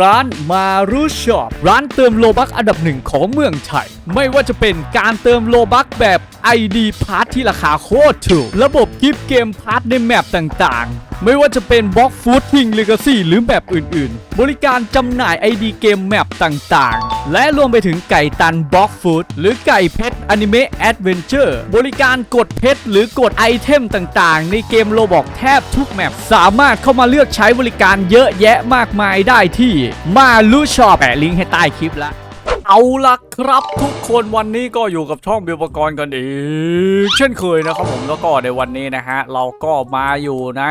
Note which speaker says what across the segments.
Speaker 1: ร้านมารุช็อปร้านเติมโลบักอันดับหนึ่งของเมืองไทย ไม่ว่าจะเป็นการเติมโลบักแบบ ID พาร์ทที่ราคาโคตรถูก ระบบกิฟเกมพาร์ทในแมปต่างๆ ไม่ว่าจะเป็นบล็อกฟูดทิงเลกาซี่หรือแมปอื่นๆ บริการจำหน่าย ID เกมแมปต่างๆ และรวมไปถึงไก่ตันบล็อกฟูดหรือไก่เพชรอนิเมะแอดเวนเจอร์บริการกดเพชรหรือกดไอเทมต่างๆ ในเกมโลบอกแทบทุกแมปสามารถเข้ามาเลือกใช้บริการเยอะแยะมากมายได้ที่มาลูชอปแปะลิงก์ให้ใต้คลิปละเอาละครับทุกคนวันนี้ก็อยู่กับช่องบิวปกรณ์กันอีก เช่นเคยนะครับผมแล้วก็ในวันนี้นะฮะ เราก็มาอยู่ใน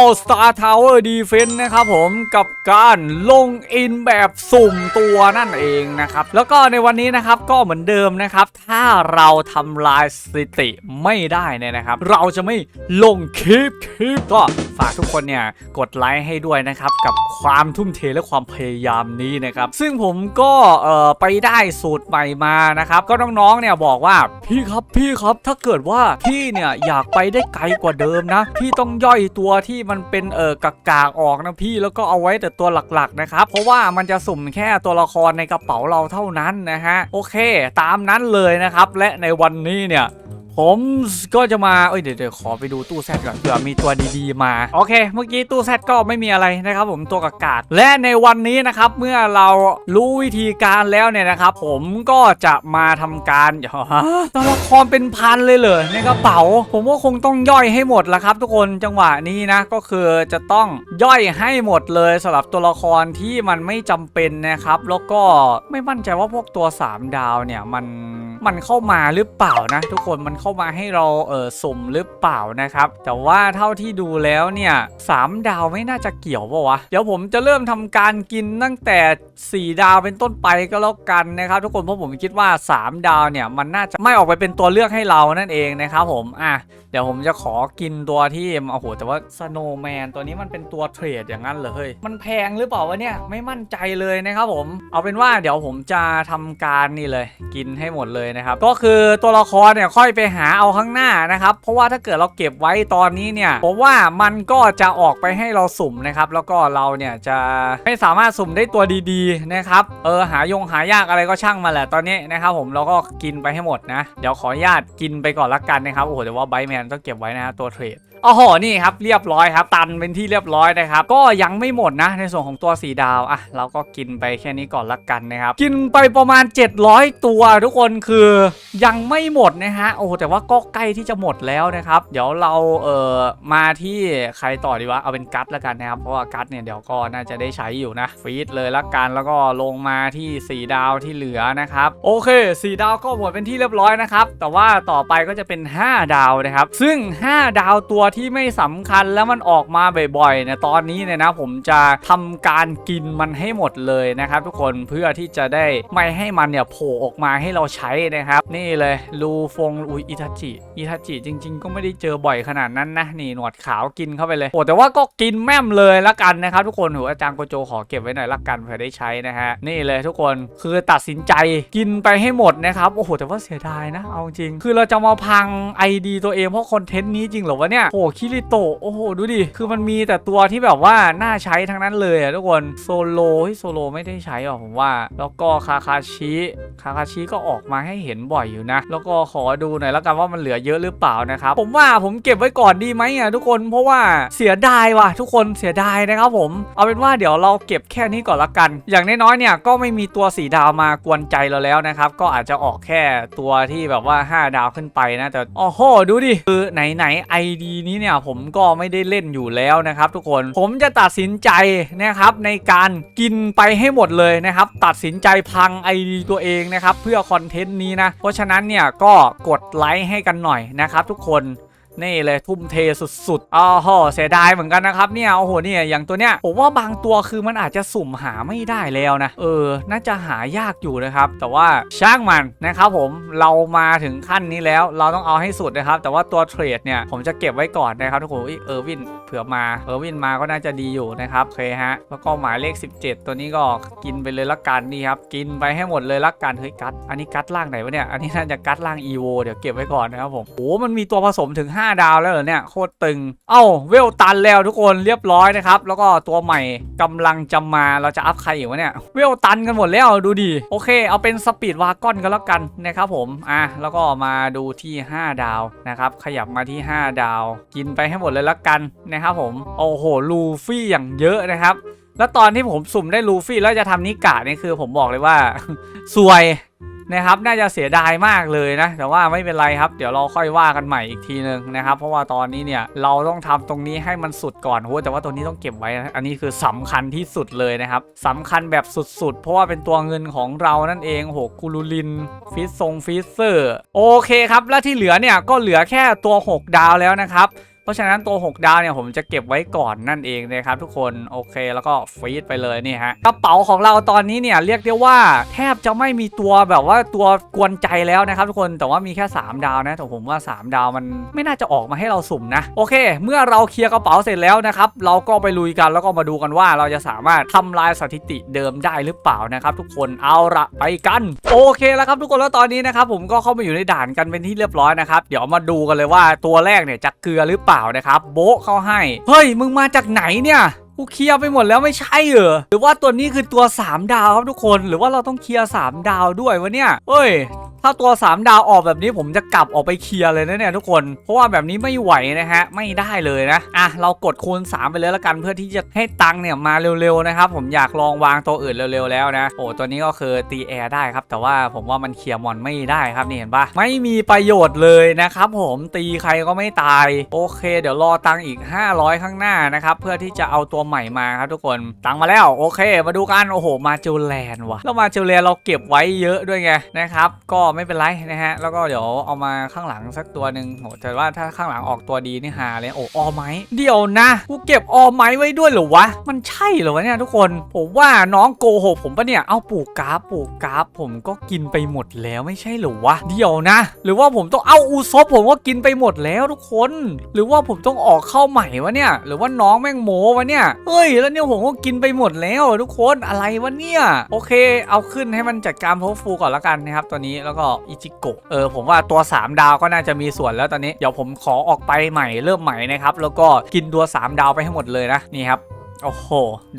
Speaker 1: All Star Tower Defense นะครับผมกับการลงอินแบบสุ่มตัวนั่นเองนะครับ แล้วก็ในวันนี้นะครับก็เหมือนเดิมนะครับ ถ้าเราทำลายสถิติไม่ได้เนี่ยนะครับ เราจะไม่ลงคลิปคลิปก็ฝากทุกคนเนี่ยกดไลค์ให้ด้วยนะครับ กับความทุ่มเทและความพยายามนี้นะครับ ซึ่งผมก็เอ่อไปได้สูตรใหม่มานะครับ ก็น้องๆ เนี่ยบอกว่าพี่ครับพี่ครับถ้าเกิดว่าพี่เนี่ยอยากไปได้ไกลกว่าเดิมนะ พี่ต้องย่อยตัวที่มันเป็นเออกากากออกนะพี่แล้วก็เอาไว้แต่ตัวหลักๆนะครับเพราะว่ามันจะสุ่มแค่ตัวละครในกระเป๋าเราเท่านั้นนะฮะโอเค ตามนั้นเลยนะครับ และในวันนี้เนี่ย ผมก็จะมา เอ้ยเดี๋ยวเดี๋ยวขอไปดูตู้แซดก่อนเผื่อมีตัวดีๆมา โอเค เมื่อกี้ตู้แซดก็ไม่มีอะไรนะครับผมตัวกากาศ และในวันนี้นะครับเมื่อเรารู้วิธีการแล้วเนี่ยนะครับ ผมก็จะมาทำการฮะตัวละครเป็นพันเลยเหรอในกระเป๋า ผมว่าคงต้องย่อยให้หมดละครับ ทุกคนจังหวะนี้นะก็คือจะต้องย่อยให้หมดเลยสำหรับตัวละครที่มันไม่จำเป็นนะครับแล้วก็ไม่มั่นใจว่าพวกตัว 3 ดาวเนี่ยมันมันเข้ามาหรือเปล่านะ ทุกคนมันเข้ามาให้เราเออสุ่มหรือเปล่านะครับ แต่ว่าเท่าที่ดูแล้วเนี่ยสามดาวไม่น่าจะเกี่ยวปะวะ เดี๋ยวผมจะเริ่มทำการกินตั้งแต่ 4 ดาวเป็นต้นไปก็แล้วกันนะครับ ทุกคนเพราะผมคิดว่า 3 ดาวเนี่ยมันน่าจะไม่ออกไปเป็นตัวเลือกให้เรานั่นเองนะครับผมอะเดี๋ยวผมจะขอกินตัวที่โอ้โหแต่ว่าสโนว์แมนตัวนี้มันเป็นตัวเทรดอย่างนั้นเหรอเฮ้ยมันแพงหรือเปล่าวะเนี่ยไม่มั่นใจเลยนะครับผมเอาเป็นว่าเดี๋ยวผมจะทำการนี่เลย กินให้หมดเลยนะครับก็คือตัวละครเนี่ยค่อยไปหหาเอาข้างหน้านะครับ เพราะว่าถ้าเกิดเราเก็บไว้ตอนนี้เนี่ยผมว่ามันก็จะออกไปให้เราสุ่มนะครับ แล้วก็เราเนี่ยจะไม่สามารถสุ่มได้ตัวดีๆนะครับ เออหายงหายากอะไรก็ช่างมาแหละตอนนี้นะครับ ผมเราก็กินไปให้หมดนะ เดี๋ยวขออนุญาตกินไปก่อนละกันนะครับ โอ้โหแต่ว่าไบแมนต้องเก็บไว้นะฮะตัวเทรด โอ๋อนี่ครับเรียบร้อยครับ ตันเป็นที่เรียบร้อยนะครับ ก็ยังไม่หมดนะ ในส่วนของตัวสีดาวอะเราก็กินไปแค่นี้ก่อนละกันนะครับ กินไปประมาณ 700 ตัวทุกคนคือยังไม่หมดนะฮะโอ้แต่ว่าก็ใกล้ที่จะหมดแล้วนะครับ เดี๋ยวเราเอ่อมาที่ใครต่อดีวะเอาเป็นกัตละกันนะครับ เพราะว่ากัตเนี่ยเดี๋ยวก็น่าจะได้ใช้อยู่นะฟีดเลยละกันแล้วก็ลงมาที่สีดาวที่เหลือนะครับโอเคสีดาวก็หมดเป็นที่เรียบร้อยนะครับแต่ว่าต่อไปก็จะเป็น 5 ดาวนะครับ ซึ่ง 5 ดาวตัวที่ไม่สำคัญแล้วมันออกมาบ่อยๆเนี่ยตอนนี้เนี่ยนะผมจะทำการกินมันให้หมดเลยนะครับ ทุกคนเพื่อที่จะได้ไม่ให้มันเนี่ยโผล่ออกมาให้เราใช้นะครับ นี่เลยลูฟงอุยอิทาจิอิทาจิจริง ๆ ก็ไม่ได้เจอบ่อยขนาดนั้นนะนี่หนวดขาวกินเข้าไปเลยโอ้แต่ว่าก็กินแม่มเลยละกันนะครับ ทุกคนหัวอาจารย์โกโจขอเก็บไว้หน่อยละกันเผื่อได้ใช้นะฮะนี่เลยทุกคนคือตัดสินใจกินไปให้หมดนะครับโอ้โหแต่ว่าเสียดายนะเอาจริง คือเราจะมาพัง ID ตัวเองเพราะคอนเทนต์นี้จริงเหรอวะเนี่ยหคิริโตะโอ้โห ดูดิ คือมันมีแต่ตัวที่แบบว่าน่าใช้ทั้งนั้นเลยอะทุกคนโซโลเฮ้ยโซโลไม่ได้ใช้หรอกผมว่า แล้วก็คาคาชิคาคาชิก็ออกมาให้เห็นบ่อยอยู่นะ แล้วก็ขอดูหน่อยแล้วกันว่ามันเหลือเยอะหรือเปล่านะครับ ผมว่าผมเก็บไว้ก่อนดีไหมอะทุกคนเพราะว่าเสียดายว่ะทุกคนเสียดายนะครับผม เอาเป็นว่าเดี๋ยวเราเก็บแค่นี้ก่อนละกัน อย่างน้อยๆเนี่ยก็ไม่มีตัวสีดาวมากวนใจเราแล้วนะครับก็อาจจะออกแค่ตัวที่แบบว่า 5 ดาวขึ้นไปนะแต่โอ้โหดูดิคือไหนไหนไอดีนี้เนี่ยผมก็ไม่ได้เล่นอยู่แล้วนะครับ ทุกคนผมจะตัดสินใจนะครับในการกินไปให้หมดเลยนะครับ ตัดสินใจพังไอดีตัวเองนะครับ เพื่อคอนเทนต์นี้นะ เพราะฉะนั้นเนี่ยก็กดไลค์ให้กันหน่อยนะครับ ทุกคน นี่เลยทุ่มเทสุดๆอ๋อโหเสียดายเหมือนกันนะครับเนี่ยโอ้โหเนี่ยอย่างตัวเนี้ยผมว่าบางตัวคือมันอาจจะสุ่มหาไม่ได้แล้วนะเออ น่าจะหายากอยู่นะครับ แต่ว่าช่างมันนะครับผมเรามาถึงขั้นนี้แล้ว เราต้องเอาให้สุดนะครับ แต่ว่าตัวเทรดเนี่ยผมจะเก็บไว้ก่อนนะครับทุกคนเออร์วินเผื่อมาเออร์วินมาก็น่าจะดีอยู่นะครับโอเคฮะแล้วก็หมายเลข 17 ตัวนี้ก็กินไปเลยละกันนี่ครับกินไปให้หมดเลยละกันเฮ้ยกัดอันนี้กัดล่างไหนวะเนี่ยอันนี้น่าจะกัดล่าง EVO เดี๋ยวเก็บไว้ก่อนนะครับผมโอ้มันมีตัวผสมถึง5 5 ดาวแล้วเหรอเนี่ยโคตรตึง เอ้าเวลตันแล้วทุกคนเรียบร้อยนะครับ แล้วก็ตัวใหม่กำลังจะมาเราจะอัพใครอีกวะเนี่ยเวลตันกันหมดแล้วดูดิโอเค เอาเป็นสปีดวากอนกันแล้วกันนะครับผมอะแล้วก็มาดูที่ 5 ดาวนะครับขยับมาที่ 5 ดาว กินไปให้หมดเลยละกันนะครับผมโอ้โหลูฟี่อย่างเยอะนะครับแล้วตอนที่ผมสุ่มได้ลูฟี่แล้วจะทำนิกะเนี่ยคือผมบอกเลยว่า สวย นะครับน่าจะเสียดายมากเลยนะ แต่ว่าไม่เป็นไรครับ เดี๋ยวเราค่อยว่ากันใหม่อีกทีนึงนะครับ เพราะว่าตอนนี้เนี่ยเราต้องทำตรงนี้ให้มันสุดก่อนโหแต่ว่าตัวนี้ต้องเก็บไว้นะอันนี้คือสำคัญที่สุดเลยนะครับสำคัญแบบสุดๆ เพราะว่าเป็นตัวเงินของเรานั่นเองโหกูรูลินฟิสซงฟิสเซอร์โอเคครับ แล้วที่เหลือเนี่ยก็เหลือแค่ตัว 6 ดาวแล้วนะครับ เพราะฉะนั้นตัว 6 ดาวเนี่ยผมจะเก็บไว้ก่อนนั่นเองนะครับทุกคนโอเคแล้วก็ฟีดไปเลยนี่ฮะกระเป๋าของเราตอนนี้เนี่ยเรียกได้ว่าแทบจะไม่มีตัวแบบว่าตัวกวนใจแล้วนะครับทุกคนแต่ว่ามีแค่ 3 ดาวนะแต่ผมว่า 3 ดาวมันไม่น่าจะออกมาให้เราสุ่มนะโอเค เมื่อเราเคลียร์กระเป๋าเสร็จแล้วนะครับเราก็ไปลุยกันแล้วก็มาดูกันว่าเราจะสามารถทำลายสถิติเดิมได้หรือเปล่านะครับทุกคนเอาละไปกัน โอเคแล้วครับทุกคนแล้วตอนนี้นะครับผมก็เข้ามาอยู่ในด่านกันเป็นที่เรียบร้อยนะครับเดี๋ยวมาดูกันเลยว่าตัวแรกเนี่ยจะเกลือหรือเปล่านะครับ โบ๊ะเขาให้ เฮ้ย มึงมาจากไหนเนี่ยกูเคลียร์ไปหมดแล้วไม่ใช่เหรอหรือว่าตัวนี้คือตัว 3 ดาวครับทุกคน หรือว่าเราต้องเคลียร์3ดาวด้วยวะเนี่ยเฮ้ย ถ้าตัว 3 ดาวออกแบบนี้ผมจะกลับออกไปเคลียร์เลยนะเนี่ยทุกคน เพราะว่าแบบนี้ไม่ไหวนะฮะ ไม่ได้เลยนะ อะ เรากดคูณ 3 ไปเลยละกันเพื่อที่จะให้ตังเนี่ยมาเร็วๆนะครับผมอยากลองวางตัวอื่นเร็วๆแล้วนะ โอ้ตัวนี้ก็คือตีแอร์ได้ครับ แต่ว่าผมว่ามันเคลียร์มอนไม่ได้ครับนี่เห็นปะไม่มีประโยชน์เลยนะครับผมตีใครก็ไม่ตาย โอเค เดี๋ยวรอตังอีก 500 ข้างหน้านะครับเพื่อที่จะเอาตัวใหม่มาครับทุกคนตังมาแล้วโอเค มาดูกันโอ้โหมาจูแลนว่ะแล้วมาจูแลนเราเก็บไว้เยอะด้วยไงนะครับก็ไม่เป็นไรนะฮะ แล้วก็เดี๋ยวเอามาข้างหลังสักตัวหนึ่งโหแต่ว่าถ้าข้างหลังออกตัวดีนี่หาเลยโอ้ออไม้เดี๋ยวนะกูเก็บออไม้ไว้ด้วยเหรอวะ มันใช่เหรอวะเนี่ยทุกคน ผมว่าน้องโกหกผมปะเนี่ย เอาปลูกกราฟปลูกกราฟผมก็กินไปหมดแล้วไม่ใช่เหรอวะ เดี๋ยวนะ หรือว่าผมต้องเอาอูซบผมก็กินไปหมดแล้วทุกคน หรือว่าผมต้องออกเข้าใหม่วะเนี่ย หรือว่าน้องแม่งโมวะเนี่ย เฮ้ย แล้วเนี่ยผมก็กินไปหมดแล้วทุกคน อะไรวะเนี่ย โอเค เอาขึ้นให้มันจัดการโพฟูก่อนละกันนะครับตัวนี้ แล้วก็อิจิโกะเออผมว่าตัว 3 ดาวก็น่าจะมีส่วนแล้วตอนนี้ เดี๋ยวผมขอออกไปใหม่เริ่มใหม่นะครับ แล้วก็กินตัว 3 ดาวไปให้หมดเลยนะนี่ครับโอ้โห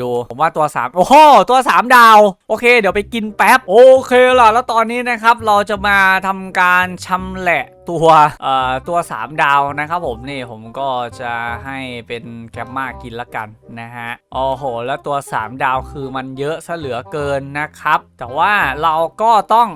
Speaker 1: ดู ผมว่าตัว 3 โอ้โห ตัว 3 ดาว โอเค เดี๋ยวไปกินแป๊บ โอเคล่ะ แล้วตอนนี้นะครับ เราจะมาทำการชำแหละตัวเอ่อตัว 3 ดาวนะครับผมนี่ผมก็จะให้เป็นแกมมากินละกันนะฮะโอ้โห แล้วตัว 3 ดาวคือมันเยอะซะเหลือเกินนะครับ แต่ว่าเราก็ต้อง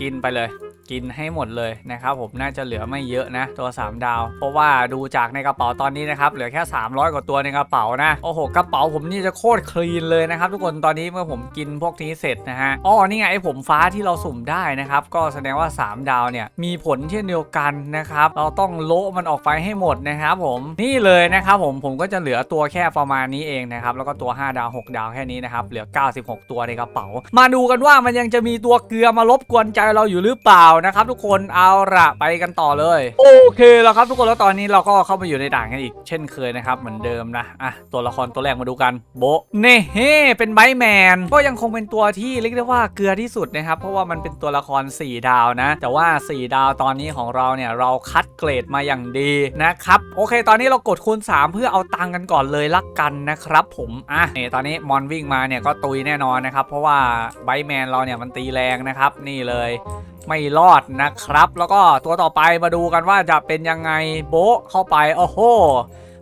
Speaker 1: กินไปเลย กินให้หมดเลยนะครับผมน่าจะเหลือไม่เยอะนะ ตัว 3 ดาว เพราะว่าดูจากในกระเป๋าตอนนี้นะครับเหลือแค่ 300 กว่าตัวในกระเป๋านะโอ้โหกระเป๋าผมนี่จะโคตรคลีนเลยนะครับทุกคนตอนนี้เมื่อผมกินพวกนี้เสร็จนะฮะอ๋อนี่ไงไอ้ผมฟ้าที่เราสุ่มได้นะครับก็แสดงว่า 3 ดาวเนี่ยมีผลเช่นเดียวกันนะครับเราต้องโละมันออกไปให้หมดนะครับผมนี่เลยนะครับผมผมก็จะเหลือตัวแค่ประมาณนี้เองนะครับแล้วก็ตัว 5 ดาว 6 ดาวแค่นี้นะครับเหลือ 96 ตัวในกระเป๋า มาดูกันว่ามันยังจะมีตัวเกลือมารบกวนใจเราอยู่หรือเปล่านะครับ ทุกคนเอาละไปกันต่อเลย โอเคแล้วครับทุกคนแล้วตอนนี้เราก็เข้ามาอยู่ในด่านกันอีก เช่นเคยนะครับเหมือนเดิมนะอะตัวละครตัวแรกมาดูกันโบเน่เฮ่เป็นไบแมนก็ยังคงเป็นตัวที่เรียกได้ว่าเกลือที่สุดนะครับเพราะว่ามันเป็นตัวละคร 4 ดาวนะ แต่ว่า 4 ดาวตอนนี้ของเราเนี่ยเราคัดเกรดมาอย่างดีนะครับโอเค ตอนนี้เรากดคูณ 3 เพื่อเอาตังกันก่อนเลยละกันนะครับ ผมอะนี่ตอนนี้มอนวิ่งมาเนี่ยก็ตุยแน่นอนนะครับเพราะว่าไบแมนเราเนี่ยมันตีแรงนะครับนี่เลยไม่รอดนะครับ แล้วก็ตัวต่อไปมาดูกันว่าจะเป็นยังไงโบะเข้าไปโอ้โห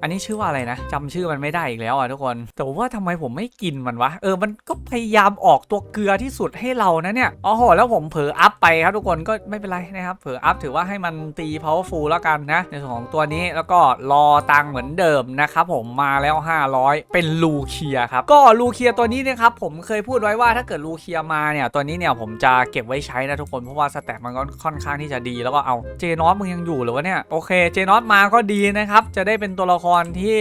Speaker 1: อันนี้ชื่อว่าอะไรนะจำชื่อมันไม่ได้อีกแล้วอะทุกคน แต่ว่าทำไมผมไม่กินมันวะ เออ มันก็พยายามออกตัวเกลือที่สุดให้เรานะเนี่ยโอ้โห แล้วผมเผลออัพไปครับทุกคนก็ไม่เป็นไรนะครับ เผลออัพถือว่าให้มันตี powerful แล้วกันนะ ในส่วนของตัวนี้แล้วก็รอตังเหมือนเดิมนะครับผมมาแล้ว 500 เป็นลูเคียครับ ก็ลูเคียตัวนี้นะครับผมเคยพูดไว้ว่าถ้าเกิดลูเคียมาเนี่ยตัวนี้เนี่ยผมจะเก็บไว้ใช้นะทุกคนเพราะว่าสแตทมันก็ค่อนข้างที่จะดีแล้วก็เอาเจนอสมึงยังอยู่หรือวะเนี่ยโอเคเจนอสมาก็ดีนะครับจะได้เป็นตัวละครรที่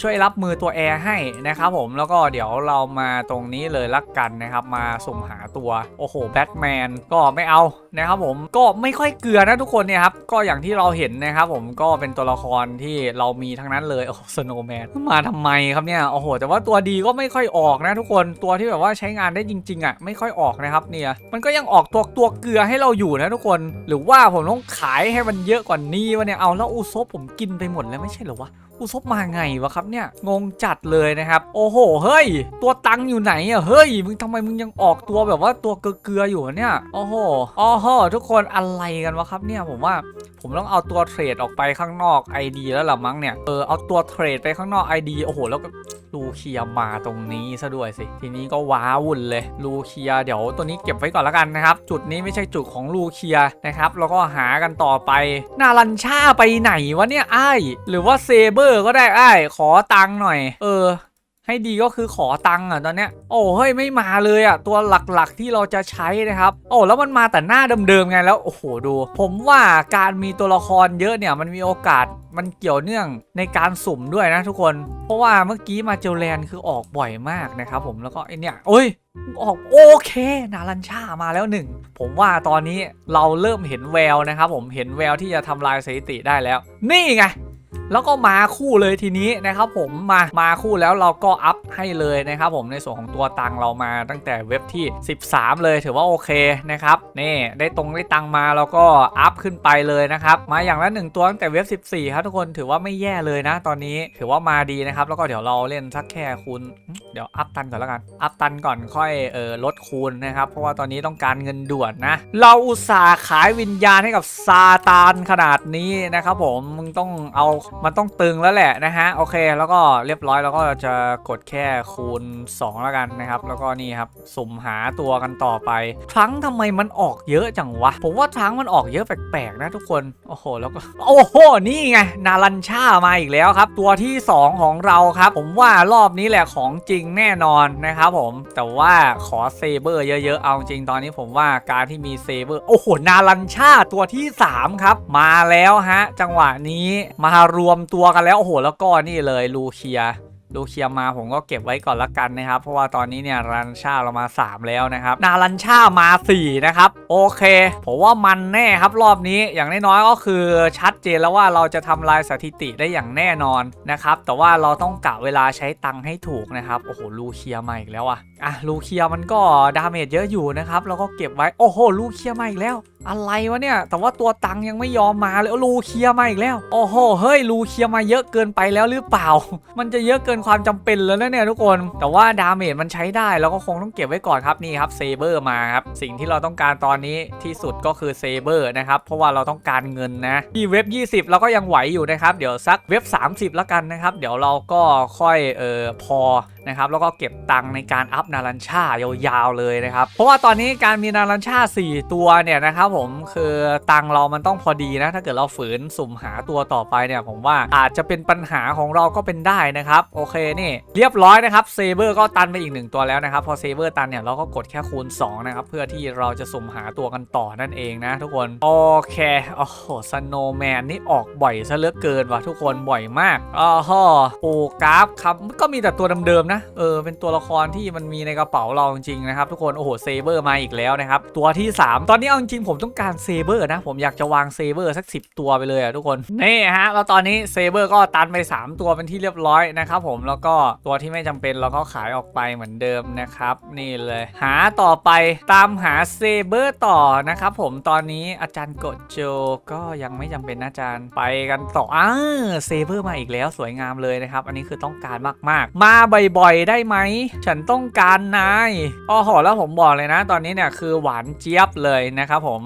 Speaker 1: ช่วยรับมือตัวแอร์ให้นะครับผมแล้วก็เดี๋ยวเรามาตรงนี้เลยละกันนะครับ มาสุ่มหา ตัว โอ้โหแบทแมนก็ไม่เอานะครับผมก็ไม่ค่อยเกลือนะทุกคนเนี่ยครับก็อย่างที่เราเห็นนะครับผมก็เป็นตัวละครที่เรามีทั้งนั้นเลยโอ้สโนว์แมนมาทำไมครับเนี่ยโอ้โหแต่ว่าตัวดีก็ไม่ค่อยออกนะทุกคนตัวที่แบบว่าใช้งานได้จริงๆอะไม่ค่อยออกนะครับเนี่ยมันก็ยังออกตัวตัวเกลือให้เราอยู่นะทุกคน หรือว่าผมต้องขายให้มันเยอะกว่านี้วะเนี่ยเอาแล้วอุซบผมกินไปหมดแล้วไม่ใช่เหรอวะอุซบมาไงวะครับเนี่ยงงจัดเลยนะครับ โอ้โหเฮ้ย ตัวตังอยู่ไหนอะเฮ้ยมึงทำไมมึงยังออกตัวแบบว่าตัวเกลืออยู่เนี่ยโอ้โหอ๋อโหทุกคนอะไรกันวะครับเนี่ยผมว่าผมต้องเอาตัวเทรดออกไปข้างนอก ID แล้วล่ะมั้งเนี่ยเออเอาตัวเทรดไปข้างนอก ID โอ้โห แล้วก็ลูเคียมาตรงนี้ซะด้วยสิ ทีนี้ก็ว้าวุ่นเลยลูเคียเดี๋ยวตัวนี้เก็บไว้ก่อนแล้วกันนะครับ จุดนี้ไม่ใช่จุดของลูเคียนะครับแล้วก็หากันต่อไป นารันชาไปไหนวะเนี่ยไอ้หรือว่าเซเบอร์ก็ได้ไอ้ขอตังค์หน่อย เออ ให้ดีก็คือขอตังค์อะตอนเนี้ยโอ้เฮ้ยไม่มาเลยอะตัวหลักๆที่เราจะใช้นะครับโอ้แล้วมันมาแต่หน้าเดิมๆไงแล้วโอ้โหดู ผมว่าการมีตัวละครเยอะเนี่ยมันมีโอกาสมันเกี่ยวเนื่องในการสุ่มด้วยนะทุกคน เพราะว่าเมื่อกี้มาเจลแลนคือออกบ่อยมากนะครับผมแล้วก็ไอเนี่ยโอ้ยออกโอเค นารันชามาแล้วหนึ่งผมว่าตอนนี้เราเริ่มเห็นแววนะครับผมเห็นแววที่จะทำลายสถิติได้แล้ว นี่ไงแล้วก็มาคู่เลยทีนี้นะครับผมมามาคู่แล้วเราก็อัพให้เลยนะครับผมในส่วนของตัวตังเรามาตั้งแต่เว็บที่ 13 เลยถือว่าโอเคนะครับนี่ได้ตรงได้ตังมาแล้วก็อัพขึ้นไปเลยนะครับมาอย่างละหนึ่งตัวตั้งแต่เว็บ 14 ครับทุกคนถือว่าไม่แย่เลยนะ ตอนนี้ถือว่ามาดีนะครับแล้วก็เดี๋ยวเราเล่นสักแค่คูณเดี๋ยวอัพตันก่อนแล้วกันอัพตันก่อนค่อยเออลดคูณนะครับเพราะว่าตอนนี้ต้องการเงินด่วนนะเราอุตส่าห์ขายวิญญาณให้กับซาตานขนาดนี้นะครับผมมึงต้องเอามันต้องตึงแล้วแหละนะฮะโอเค แล้วก็เรียบร้อยแล้วก็จะกดแค่คูณ 2 แล้วกันนะครับ แล้วก็นี่ครับสุ่มหาตัวกันต่อไปครั้งทำไมมันออกเยอะจังวะ ผมว่าครั้งมันออกเยอะแปลกๆนะทุกคนโอ้โหแล้วก็โอ้โหนี่ไงนารันชามาอีกแล้วครับ ตัวที่ 2 ของเราครับ ผมว่ารอบนี้แหละของจริงแน่นอนนะครับผมแต่ว่าขอเซเบอร์เยอะๆเอาจริงตอนนี้ผมว่าการที่มีเซเบอร์โอ้โหนารันชาตัวที่ 3 ครับ มาแล้วฮะ จังหวะนี้มารวมตัวกันแล้วโอ้โหแล้วก็นี่เลยลูเคียลูเคียมาผมก็เก็บไว้ก่อนละกันนะครับ เพราะว่าตอนนี้เนี่ยรันชาเรามา 3 แล้วนะครับ นารันชามา 4 นะครับ โอเคผมว่ามันแน่ครับรอบนี้อย่างน้อยๆก็คือชัดเจนแล้วว่าเราจะทำลายสถิติได้อย่างแน่นอนนะครับ แต่ว่าเราต้องกะเวลาใช้ตังค์ให้ถูกนะครับ โอ้โหลูเคียมาอีกแล้วอะอะลูเคียมันก็ดาเมจเยอะอยู่นะครับเราก็เก็บไว้โอ้โหลูเคียมาอีกแล้ว อะไรวะเนี่ย แต่ว่าตัวตังค์ยังไม่ยอมมาเลยเอาลูเคียมาอีกแล้ว โอ้โห เฮ้ยลูเคียมาเยอะเกินไปแล้วหรือเปล่า มันจะเยอะเกินความจำเป็นแล้วนะเนี่ยทุกคน แต่ว่าดาเมจมันใช้ได้เราก็คงต้องเก็บไว้ก่อนครับนี่ครับเซเบอร์มาครับ สิ่งที่เราต้องการตอนนี้ที่สุดก็คือเซเบอร์นะครับ เพราะว่าเราต้องการเงินนะที่เว็บ 20 เราก็ยังไหวอยู่นะครับ เดี๋ยวสักเว็บ 30 แล้วกันนะครับ เดี๋ยวเราก็ค่อยเออพอ นะครับแล้วก็เก็บตังค์ในการอัพนารันชายาวๆเลยนะครับ เพราะว่าตอนนี้การมีนารันชา 4 ตัวเนี่ยนะครับผมคือตังค์เรามันต้องพอดีนะ ถ้าเกิดเราฝืนสุ่มหาตัวต่อไปเนี่ยผมว่าอาจจะเป็นปัญหาของเราก็เป็นได้นะครับโอเคนี่ เรียบร้อยนะครับเซเบอร์ก็ตันไปอีกหนึ่งตัวแล้วนะครับพอเซเบอร์ตันเนี่ยเราก็กดแค่คูณ2นะครับเพื่อที่เราจะสุ่มหาตัวกันต่อนั่นเองนะทุกคนโอเคโอ้โหสโนแมนนี่ออกบ่อยซะเหลือเกินว่ะทุกคนบ่อยมากอ๋อฮอโอ้กราฟครับก็มีแต่ตัวเดิมๆนะ เออ เป็นตัวละครที่มันมีในกระเป๋าเราจริงๆนะครับทุกคน โอ้โห เซเบอร์มาอีกแล้วนะครับ ตัวที่ 3 ตอนนี้เอาจริงๆผมต้องการเซเบอร์นะ ผมอยากจะวางเซเบอร์สัก 10 ตัวไปเลยอะทุกคน นี่ฮะ แล้วตอนนี้เซเบอร์ก็ตันไป 3 ตัวเป็นที่เรียบร้อยนะครับผม แล้วก็ตัวที่ไม่จำเป็นเราก็ขายออกไปเหมือนเดิมนะครับ นี่เลย หาต่อไปตามหาเซเบอร์ต่อนะครับผม ตอนนี้อาจารย์โกโจก็ยังไม่จำเป็นนะอาจารย์ ไปกันต่ออ้าเซเบอร์มาอีกแล้วสวยงามเลยนะครับ อันนี้คือต้องการมากๆ มาบ่อยๆได้ไหม ฉันต้องการนายอ๋อโหแล้วผมบอกเลยนะ ตอนนี้เนี่ยคือหวานเจี๊ยบเลยนะครับผม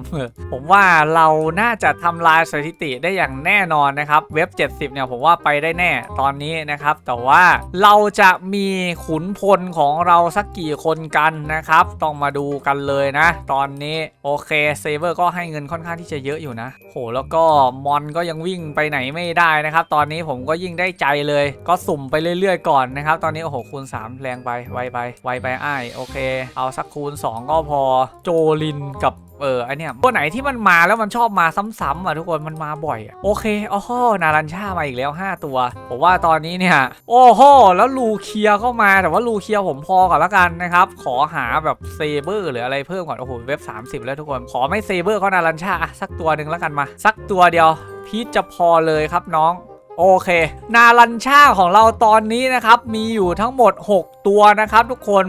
Speaker 1: ผมว่าเราน่าจะทำลายสถิติได้อย่างแน่นอนนะครับ เว็บ 70 เนี่ยผมว่าไปได้แน่ตอนนี้นะครับ แต่ว่าเราจะมีขุนพลของเราสักกี่คนกันนะครับ ต้องมาดูกันเลยนะ ตอนนี้โอเคเซเวอร์ก็ให้เงินค่อนข้างที่จะเยอะอยู่นะ โหแล้วก็มอนก็ยังวิ่งไปไหนไม่ได้นะครับ ตอนนี้ผมก็ยิ่งได้ใจเลย ก็สุ่มไปเรื่อยๆก่อนนะครับ ตอนนี้โอ้โหคูณ3 แรงไปไวไปไวไปอ้ายโอเค เอาสักคูณ 2 ก็พอโจลินกับเออไอเนี่ยตัวไหนที่มันมาแล้วมันชอบมาซ้ำๆอะทุกคนมันมาบ่อยอะโอเคอ๋อนารันชามาอีกแล้ว 5 ตัว ผมว่าตอนนี้เนี่ย โอ้โหแล้วลูเคียก็มาแต่ว่าลูเคียผมพอก่อนละกันนะครับ ขอหาแบบเซเบอร์หรืออะไรเพิ่มก่อนโอ้โหเว็บ 30 แล้วทุกคน ขอไม่เซเบอร์ก็นารันชาสักตัวหนึ่งแล้วกันมา สักตัวเดียวพีชจะพอเลยครับน้อง โอเค นาลันชาของเราตอนนี้นะครับ มีอยู่ทั้งหมด 6 ตัวนะครับทุกคน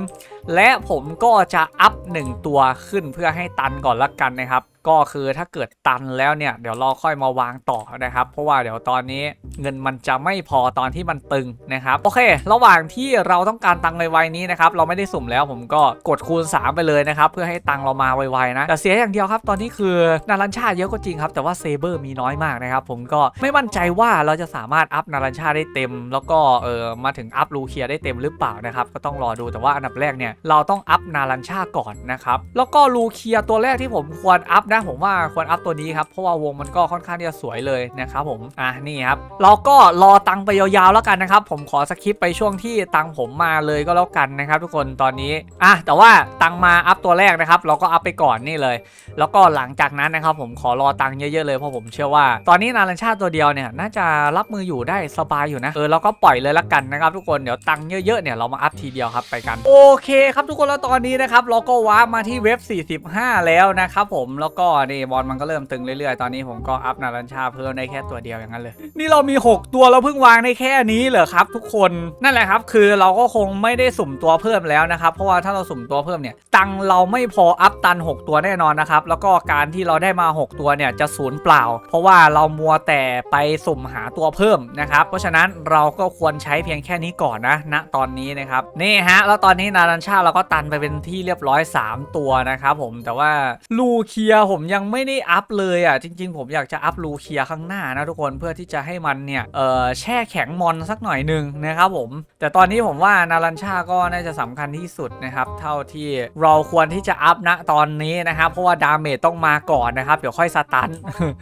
Speaker 1: และผมก็จะอัพ 1 ตัวขึ้นเพื่อให้ตันก่อนละกันนะครับ ก็คือถ้าเกิดตันแล้วเนี่ยเดี๋ยวเราค่อยมาวางต่อนะครับ เพราะว่าเดี๋ยวตอนนี้เงินมันจะไม่พอตอนที่มันตึงนะครับโอเค ระหว่างที่เราต้องการตังค์ในวัยนี้นะครับเราไม่ได้สุ่มแล้วผมก็กดคูณ 3 ไปเลยนะครับเพื่อให้ตังเรามาไวๆนะแต่เสียอย่างเดียวครับ ตอนนี้คือนารันชาเยอะก็จริงครับแต่ว่าเซเบอร์มีน้อยมากนะครับผมก็ไม่มั่นใจว่าเราจะสามารถอัพนารันชาได้เต็ม แล้วก็เออมาถึงอัพลูเคียได้เต็มหรือเปล่านะครับก็ต้องรอดูแต่ว่าอันดับแรกเนี่ยเราต้องอัพนารันชาก่อนนะครับแล้วก็ลูเคียตัวแรกที่ผมควรอัพนะผมว่าควรอัพตัวนี้ครับเพราะว่าวงมันก็ค่อนข้างที่จะสวยเลยนะครับผมอะนี่ครับเราก็รอตังค์ไปยาวๆแล้วกันนะครับผมขอสคิปไปช่วงที่ตังค์ผมมาเลยก็แล้วกันนะครับ ทุกคนตอนนี้อะแต่ว่าตังค์มาอัพตัวแรกนะครับ เราก็อัพไปก่อนนี่เลย แล้วก็หลังจากนั้นนะครับ ผมขอรอตังค์เยอะๆเลยเพราะผมเชื่อว่า ตอนนี้นารันชาตัวเดียวเนี่ยน่าจะรับมืออยู่ได้สบายอยู่นะเออเราก็ปล่อยเลยละกันนะครับ ทุกคนเดี๋ยวตังค์เยอะๆเนี่ยเรามาอัพทีเดียวครับไปกันโอเคครับทุกคนแล้วตอนนี้นะครับเราก็ว้าร์ปมาที่เว็บ 45 แล้วนะครับผมแล้วก็นี่บอลมันก็เริ่มตึงเรื่อยๆ ตอนนี้ผมก็อัพนารันชาเพิ่มได้แค่ตัวเดียวอย่างนั้นเลย นี่เรามี 6 ตัวเราเพิ่งวางได้แค่นี้เหรอครับ ทุกคนนั่นแหละครับ คือเราก็คงไม่ได้สุ่มตัวเพิ่มแล้วนะครับ เพราะว่าถ้าเราสุ่มตัวเพิ่มเนี่ย ตังเราไม่พออัพตัน 6 ตัวแน่นอนนะครับ แล้วก็การที่เราได้มา 6 ตัวเนี่ยจะศูนย์เปล่า เพราะว่าเรามัวแต่ไปสุ่มหาตัวเพิ่มนะครับ เพราะฉะนั้นเราก็ควรใช้เพียงแค่นี้ก่อนนะณตอนนี้นะครับนี่ฮะแล้วตอนนี้นารันชาเราก็ตันไปเป็นที่เรียบร้อย 3 ตัวนะครับผมแต่ว่าลูเคียผมยังไม่ได้อัพเลยอะจริง ๆ ผมอยากจะอัพลูเคียข้างหน้านะทุกคนเพื่อที่จะให้มันเนี่ยเออแช่แข็งมอนสักหน่อยหนึ่งนะครับผม แต่ตอนนี้ผมว่านารันชาก็น่าจะสำคัญที่สุดนะครับเท่าที่เราควรที่จะอัพณตอนนี้นะครับเพราะว่าดาเมจต้องมาก่อนนะครับเดี๋ยวค่อยสตัน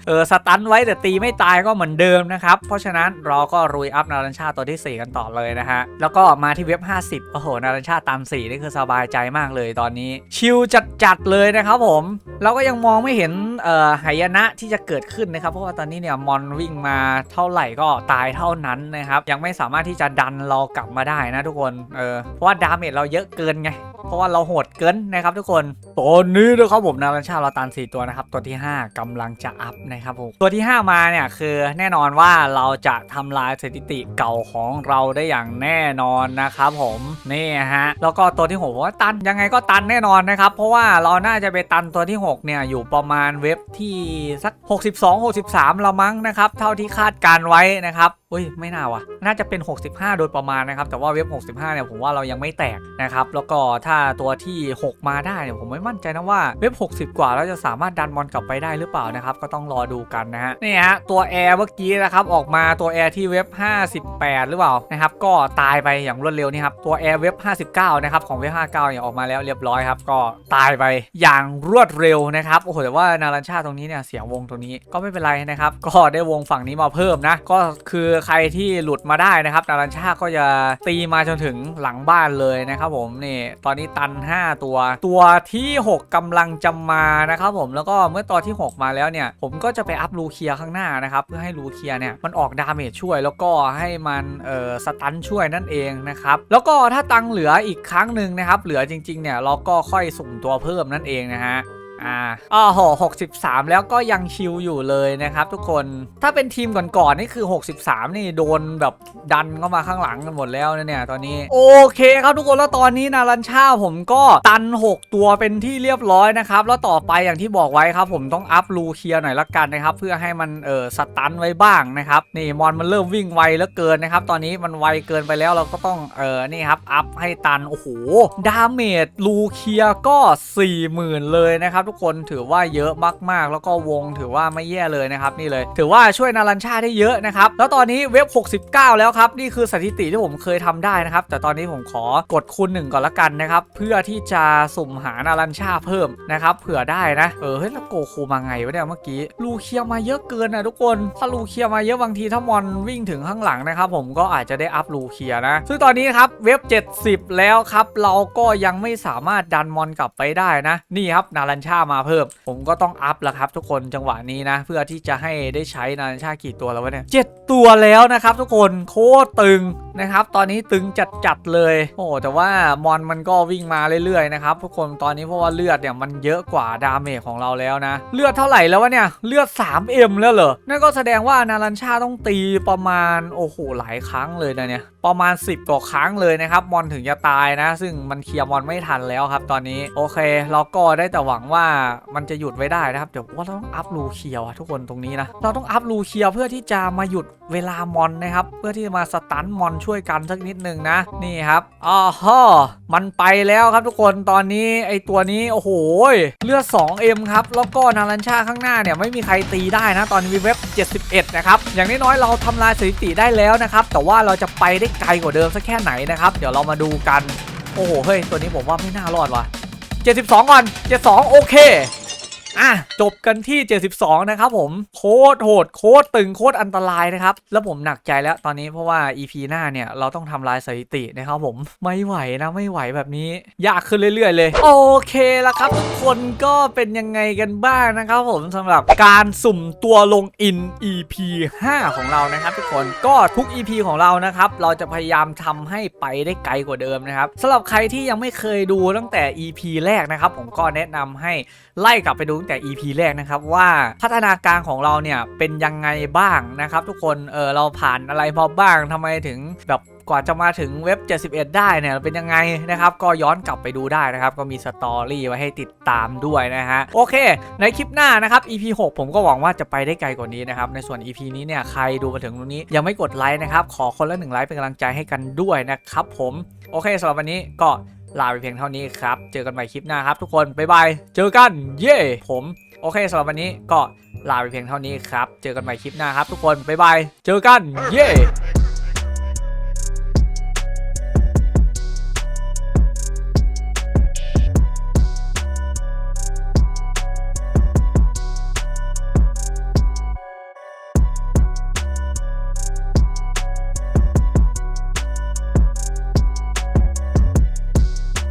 Speaker 1: เออสตันไว้แต่ตีไม่ตายก็เหมือนเดิมนะครับเพราะฉะนั้นเราก็รุยอัพนารันชาตัวที่ 4 กันต่อเลยนะฮะแล้วก็มาที่เว็บ 50โอ้โหนารันชาตาม4นี่คือสบายใจมากเลยตอนนี้ ชิลจัดๆเลยนะครับผมเราก็ยังมององไม่เห็นเอ่อหายนะที่จะเกิดขึ้นนะครับ เพราะว่าตอนนี้เนี่ยมอนวิ่งมาเท่าไหร่ก็ตายเท่านั้นนะครับ ยังไม่สามารถที่จะดันเรากลับมาได้นะทุกคนเออเพราะว่าดาเมจเราเยอะเกินไง เพราะว่าเราโหดเกินนะครับทุกคนตอนนี้นะครับผมนารันชาเราตัน4ตัวนะครับตัวที่ 5กำลังจะอัพนะครับผมตัวที่ 5 มาเนี่ยคือแน่นอนว่าเราจะทำลายสถิติเก่าของเราได้อย่างแน่นอนนะครับผมนี่ฮะแล้วก็ตัวที่6ผมว่าตันยังไงก็ตันแน่นอนนะครับเพราะว่าเราน่าจะไปตันตัวที่ 6 เนี่ยอยู่ประมาณเว็บที่สัก 62 63 ละมั้งนะครับเท่าที่คาดการไว้นะครับอุ้ยไม่น่าวะน่าจะเป็น 65 โดยประมาณนะครับแต่ว่าเว็บ 65 เนี่ยผมว่าเรายังไม่แตกนะครับแล้วก็ถ้าตัวที่ 6 มาได้เนี่ยผมไม่มั่นใจนะว่าเว็บ 60 กว่าแล้วจะสามารถดันมอนกลับไปได้หรือเปล่านะครับก็ต้องรอดูกันนะฮะนี่ฮะตัวแอร์เมื่อกี้นะครับออกมาตัวแอร์ที่เว็บ 58 หรือเปล่านะครับก็ตายไปอย่างรวดเร็วนี่ครับตัวแอร์เว็บ 59 นะครับของเว็บ 59 เนี่ยออกมาแล้วเรียบร้อยครับก็ตายไปอย่างรวดเร็วนะครับโอ้โหแต่ว่านารันชาตรงนี้เนี่ยเสียวงตรงนี้ก็ไม่เป็นไรนะครับก็ได้วงฝั่งนี้มาเพิ่มนะก็คือใครที่หลุดมาได้นะครับนารันชาก็จะตีมาจนถึงหลังบ้านเลยนะครับผมนี่ตอนนี้ตัน 5 ตัว ตัวที่ 6กำลังจะมานะครับผมแล้วก็เมื่อตอนที่ 6 มาแล้วเนี่ย ผมก็จะไปอัพลูเคียข้างหน้านะครับ เพื่อให้ลูเคียเนี่ยมันออกดาเมจช่วยแล้วก็ให้มันเอ่อสตันช่วยนั่นเองนะครับแล้วก็ถ้าตังเหลืออีกครั้งหนึ่งนะครับเหลือจริงๆเนี่ยเราก็ค่อยสุ่มตัวเพิ่มนั่นเองนะฮะ อ่าอ๋อโห63แล้วก็ยังชิลอยู่เลยนะครับทุกคน ถ้าเป็นทีมก่อนๆนี่คือ 63 นี่โดนแบบดันเข้ามาข้างหลังกันหมดแล้วเนี่ยตอนนี้ โอเคครับทุกคนแล้วตอนนี้นารันชาผมก็ตัน 6 ตัวเป็นที่เรียบร้อยนะครับ แล้วต่อไปอย่างที่บอกไว้ครับผมต้องอัพลูเคียหน่อยละกันนะครับ เพื่อให้มันเออสตันไว้บ้างนะครับ นี่มอนมันเริ่มวิ่งไวเหลือเกินนะครับ ตอนนี้มันไวเกินไปแล้วเราก็ต้องเออนี่ครับอัพให้ตันโอ้โหดาเมจลูเคียก็ 40,000 เลยนะครับทุกคนถือว่าเยอะมากๆ แล้วก็วงถือว่าไม่แย่เลยนะครับนี่เลย ถือว่าช่วยนารันชาได้เยอะนะครับแล้วตอนนี้เว็บ 69 แล้วครับนี่คือสถิติที่ผมเคยทำได้นะครับแต่ตอนนี้ผมขอกดคูณหนึ่งก่อนละกันนะครับเพื่อที่จะสุ่มหานารันชาเพิ่มนะครับเผื่อได้นะเออเฮ้ยแล้วโกคูมาไงวะเนี่ยเมื่อกี้ลูเคียมาเยอะเกินนะทุกคนถ้าลูเคียมาเยอะบางทีถ้ามอนวิ่งถึงข้างหลังนะครับผมก็อาจจะได้อัพลูเคียนะซึ่งตอนนี้ครับเว็บ 70 แล้วครับเราก็ยังไม่สามารถดันมอนกลับไปได้นะ นี่ครับนารันชามาเพิ่ม ผมก็ต้องอัพละครับทุกคนจังหวะนี้นะ เพื่อที่จะให้ได้ใช้นานชากี่ตัวแล้ววะเนี่ยเจ็ดตัวแล้วนะครับทุกคนโคตรตึง นะครับ ตอนนี้ตึงจัดๆเลย โอ้แต่ว่ามอนมันก็วิ่งมาเรื่อยๆนะครับทุกคนตอนนี้เพราะว่าเลือดเนี่ยมันเยอะกว่าดาเมจของเราแล้วนะ เลือดเท่าไหร่แล้ววะเนี่ยเลือด 3M แล้วเหรอ นั่นก็แสดงว่านารันชาต้องตีประมาณโอ้โหหลายครั้งเลยนะเนี่ยประมาณ 10กว่าครั้งเลยนะครับมอนถึงจะตายนะ ซึ่งมันเคลียร์มอนไม่ทันแล้วครับ ตอนนี้โอเคเราก็ได้แต่หวังว่ามันจะหยุดไว้ได้นะครับเดี๋ยวว่าเราต้องอัพรูเคียวอะทุกคนตรงนี้นะเราต้องอัพรูเคียวเพื่อที่จะมาหยุดเวลามอนนะครับเพื่อที่จะมาสตันมอนช่วยกันสักนิดนึงนะ นี่ครับอ๋อฮอมันไปแล้วครับทุกคนตอนนี้ไอตัวนี้โอ้โหเลือด 2M ครับแล้วก็นารันชาข้างหน้าเนี่ยไม่มีใครตีได้นะ ตอนนี้มีเว็บ 71 นะครับ อย่างน้อยๆเราทำลายสถิติได้แล้วนะครับ แต่ว่าเราจะไปได้ไกลกว่าเดิมสักแค่ไหนนะครับ เดี๋ยวเรามาดูกัน โอ้โหเฮ้ยตัวนี้ผมว่าไม่น่ารอดว่ะ 72 ก่อน 72 โอเค อะจบกันที่ 72 นะครับผมโคตรโหดโคตรตึงโคตรอันตรายนะครับ แล้วผมหนักใจแล้วตอนนี้เพราะว่า EP หน้าเนี่ย เราต้องทำลายสถิตินะครับผมไม่ไหวนะไม่ไหวแบบนี้ ยากขึ้นเรื่อย ๆ เลย โอเคแล้วครับ ทุกคนก็เป็นยังไงกันบ้างนะครับผมสำหรับการสุ่มตัวลงอิน EP 5 ของเรานะครับ ทุกคนก็ทุก EP ของเรานะครับเราจะพยายามทำให้ไปได้ไกลกว่าเดิมนะครับสำหรับใครที่ยังไม่เคยดูตั้งแต่ EP แรกนะครับผมก็แนะนำให้ไล่กลับไปดูตั้งแต่ EP แรกนะครับว่าพัฒนาการของเราเนี่ยเป็นยังไงบ้างนะครับ ทุกคนเออเราผ่านอะไรมาบ้างทำไมถึงแบบกว่าจะมาถึงเว็บ 71 ได้เนี่ยเป็นยังไงนะครับ ก็ย้อนกลับไปดูได้นะครับ ก็มีสตอรี่ไว้ให้ติดตามด้วยนะฮะ โอเค ในคลิปหน้านะครับ EP 6 ผมก็หวังว่าจะไปได้ไกลกว่านี้นะครับ ในส่วน EP นี้เนี่ยใครดูมาถึงตรงนี้ ยังไม่กดไลค์นะครับ ขอคนละหนึ่งไลค์เป็นกำลังใจให้กันด้วยนะครับผม โอเคสำหรับวันนี้ก็ ลาไปเพียงเท่านี้ครับ เจอกันใหม่คลิปหน้าครับทุกคน บ๊ายบาย เจอกัน เย่ผม โอเคสำหรับวันนี้ก็ลาไปเพียงเท่านี้ครับ เจอกันใหม่คลิปหน้าครับทุกคน บ๊ายบาย เจอกัน เย่